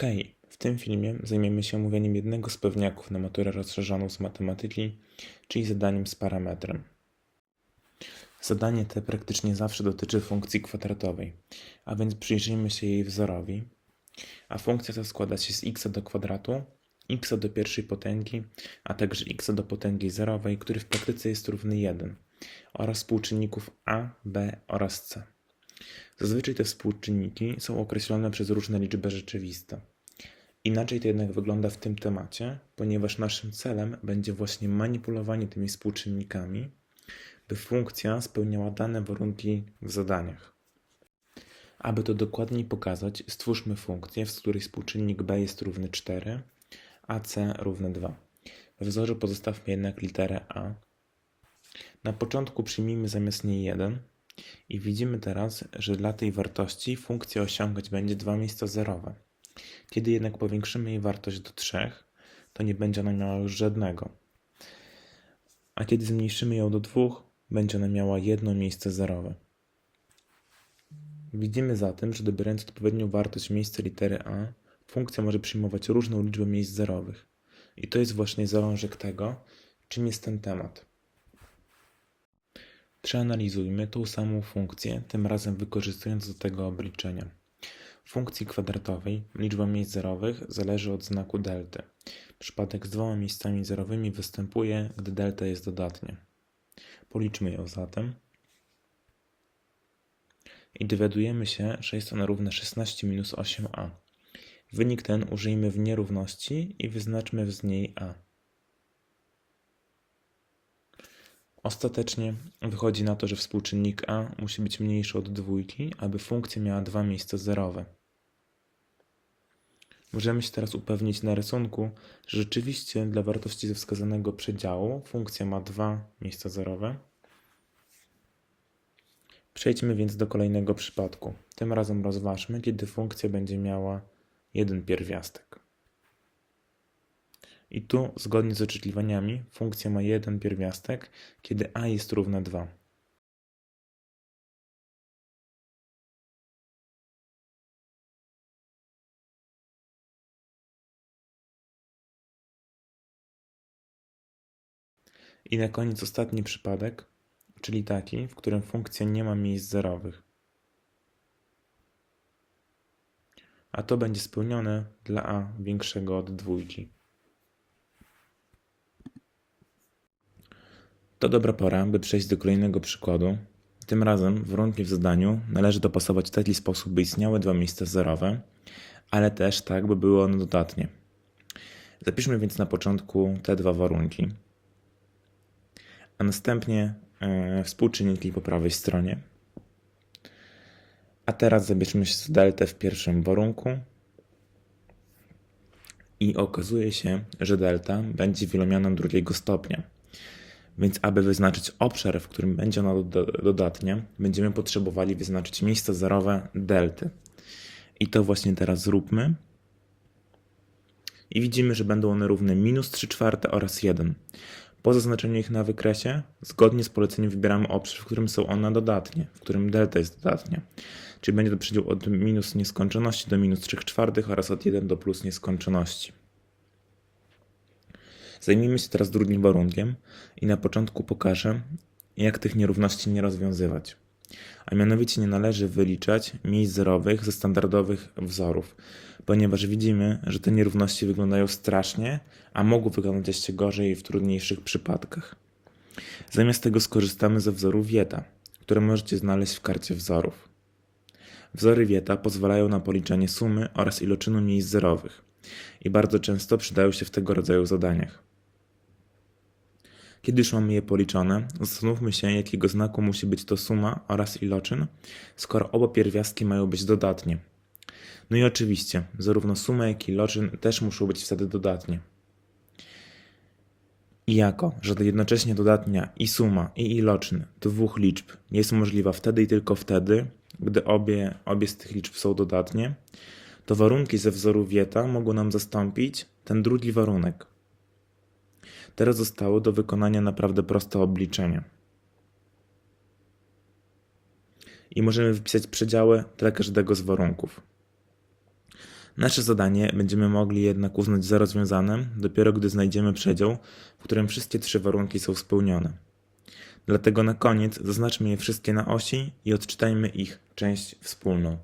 Hej, w tym filmie zajmiemy się omówieniem jednego z pewniaków na maturę rozszerzoną z matematyki, czyli zadaniem z parametrem. Zadanie te praktycznie zawsze dotyczy funkcji kwadratowej, a więc przyjrzyjmy się jej wzorowi. A funkcja ta składa się z x do kwadratu, x do pierwszej potęgi, a także x do potęgi zerowej, który w praktyce jest równy 1, oraz współczynników a, b oraz c. Zazwyczaj te współczynniki są określone przez różne liczby rzeczywiste. Inaczej to jednak wygląda w tym temacie, ponieważ naszym celem będzie właśnie manipulowanie tymi współczynnikami, by funkcja spełniała dane warunki w zadaniach. Aby to dokładniej pokazać, stwórzmy funkcję, w której współczynnik b jest równy 4, a c równy 2. We wzorze pozostawmy jednak literę a. Na początku przyjmijmy zamiast niej 1 i widzimy teraz, że dla tej wartości funkcja osiągać będzie dwa miejsca zerowe. Kiedy jednak powiększymy jej wartość do 3, to nie będzie ona miała już żadnego. A kiedy zmniejszymy ją do 2, będzie ona miała jedno miejsce zerowe. Widzimy zatem, że dobierając odpowiednią wartość w miejsce litery a, funkcja może przyjmować różną liczbę miejsc zerowych. I to jest właśnie zalążek tego, czym jest ten temat. Przeanalizujmy tą samą funkcję, tym razem wykorzystując do tego obliczenia. W funkcji kwadratowej liczba miejsc zerowych zależy od znaku delty. Przypadek z dwoma miejscami zerowymi występuje, gdy delta jest dodatnia. Policzmy ją zatem. I dowiadujemy się, że jest ona równa 16 minus 8a. Wynik ten użyjmy w nierówności i wyznaczmy z niej a. Ostatecznie wychodzi na to, że współczynnik a musi być mniejszy od dwójki, aby funkcja miała dwa miejsca zerowe. Możemy się teraz upewnić na rysunku, że rzeczywiście dla wartości ze wskazanego przedziału funkcja ma dwa miejsca zerowe. Przejdźmy więc do kolejnego przypadku. Tym razem rozważmy, kiedy funkcja będzie miała jeden pierwiastek. I tu, zgodnie z oczekiwaniami, funkcja ma jeden pierwiastek, kiedy a jest równa 2. I na koniec ostatni przypadek, czyli taki, w którym funkcja nie ma miejsc zerowych. A to będzie spełnione dla a większego od dwójki. To dobra pora, by przejść do kolejnego przykładu. Tym razem warunki w zadaniu należy dopasować w taki sposób, by istniały dwa miejsca zerowe, ale też tak, by były one dodatnie. Zapiszmy więc na początku te dwa warunki, a następnie e, współczynniki po prawej stronie. A teraz zabierzmy się z deltę w pierwszym warunku i okazuje się, że delta będzie wielomianem drugiego stopnia. Więc aby wyznaczyć obszar, w którym będzie ona dodatnia, będziemy potrzebowali wyznaczyć miejsca zerowe delty. I to właśnie teraz zróbmy. I widzimy, że będą one równe minus 3 czwarte oraz 1. Po zaznaczeniu ich na wykresie, zgodnie z poleceniem wybieramy obszar, w którym są one dodatnie, w którym delta jest dodatnia. Czyli będzie to przedział od minus nieskończoności do minus 3 czwartych oraz od 1 do plus nieskończoności. Zajmijmy się teraz drugim warunkiem i na początku pokażę, jak tych nierówności nie rozwiązywać. A mianowicie nie należy wyliczać miejsc zerowych ze standardowych wzorów, ponieważ widzimy, że te nierówności wyglądają strasznie, a mogą wyglądać jeszcze gorzej w trudniejszych przypadkach. Zamiast tego skorzystamy ze wzoru Wieta, które możecie znaleźć w karcie wzorów. Wzory Wieta pozwalają na policzenie sumy oraz iloczynu miejsc zerowych i bardzo często przydają się w tego rodzaju zadaniach. Kiedy już mamy je policzone, zastanówmy się, jakiego znaku musi być to suma oraz iloczyn, skoro oba pierwiastki mają być dodatnie. No i oczywiście, zarówno suma, jak i iloczyn też muszą być wtedy dodatnie. I jako, że jednocześnie dodatnia i suma, i iloczyn dwóch liczb jest możliwa wtedy i tylko wtedy, gdy obie, obie z tych liczb są dodatnie, to warunki ze wzoru Wieta mogą nam zastąpić ten drugi warunek – Teraz zostało do wykonania naprawdę proste obliczenie. I możemy wpisać przedziały dla każdego z warunków. Nasze zadanie będziemy mogli jednak uznać za rozwiązane dopiero gdy znajdziemy przedział, w którym wszystkie trzy warunki są spełnione. Dlatego na koniec zaznaczmy je wszystkie na osi i odczytajmy ich część wspólną.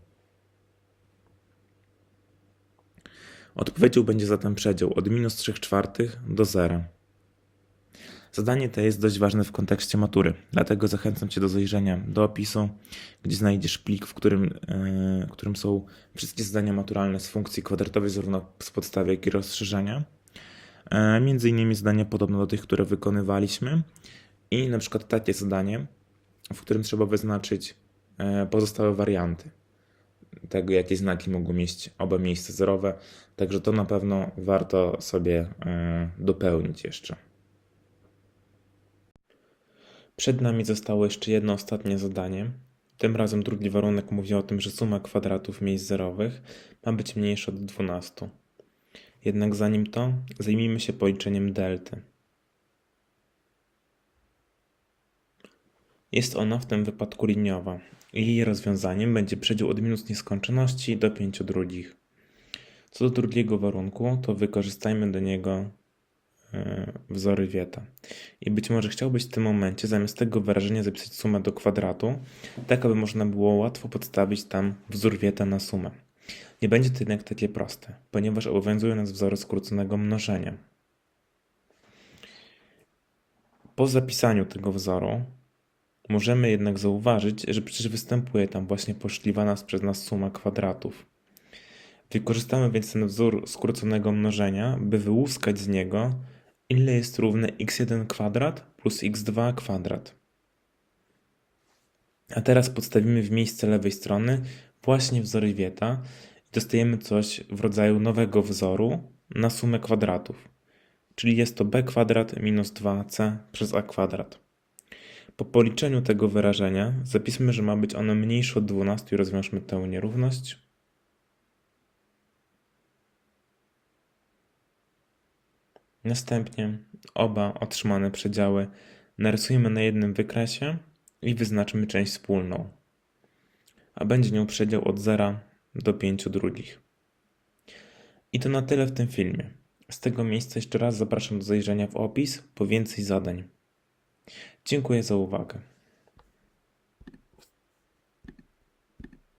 Odpowiedzią będzie zatem przedział od minus 3 czwartych do zera. Zadanie to jest dość ważne w kontekście matury, dlatego zachęcam Cię do zajrzenia do opisu, gdzie znajdziesz plik, w którym, yy, którym są wszystkie zadania maturalne z funkcji kwadratowej, zarówno z podstawy, jak i rozszerzenia. E, Między innymi zadania podobne do tych, które wykonywaliśmy i na przykład takie zadanie, w którym trzeba wyznaczyć e, pozostałe warianty tego, jakie znaki mogą mieć oba miejsca zerowe. Także to na pewno warto sobie e, dopełnić jeszcze. Przed nami zostało jeszcze jedno ostatnie zadanie. Tym razem drugi warunek mówi o tym, że suma kwadratów miejsc zerowych ma być mniejsza od 12. Jednak zanim to, zajmijmy się policzeniem delty. Jest ona w tym wypadku liniowa jej rozwiązaniem będzie przedział od minus nieskończoności do 5 drugich. Co do drugiego warunku, to wykorzystajmy do niego e, wzory Wieta. I być może chciałbyś w tym momencie zamiast tego wyrażenia zapisać sumę do kwadratu, tak aby można było łatwo podstawić tam wzór Wieta na sumę. Nie będzie to jednak takie proste, ponieważ obowiązują nas wzory skróconego mnożenia. Po zapisaniu tego wzoru możemy jednak zauważyć, że przecież występuje tam właśnie poszliwana przez nas suma kwadratów. Wykorzystamy więc ten wzór skróconego mnożenia, by wyłuskać z niego, ile jest równe x1 kwadrat plus x2 kwadrat. A teraz podstawimy w miejsce lewej strony właśnie wzór Wieta i dostajemy coś w rodzaju nowego wzoru na sumę kwadratów. Czyli jest to b kwadrat minus 2c przez a kwadrat. Po policzeniu tego wyrażenia zapiszmy, że ma być ono mniejsze od 12 i rozwiążmy tę nierówność. Następnie oba otrzymane przedziały narysujemy na jednym wykresie i wyznaczmy część wspólną. A będzie nią przedział od 0 do 5 drugich. I to na tyle w tym filmie. Z tego miejsca jeszcze raz zapraszam do zajrzenia w opis po więcej zadań. Dziękuję za uwagę.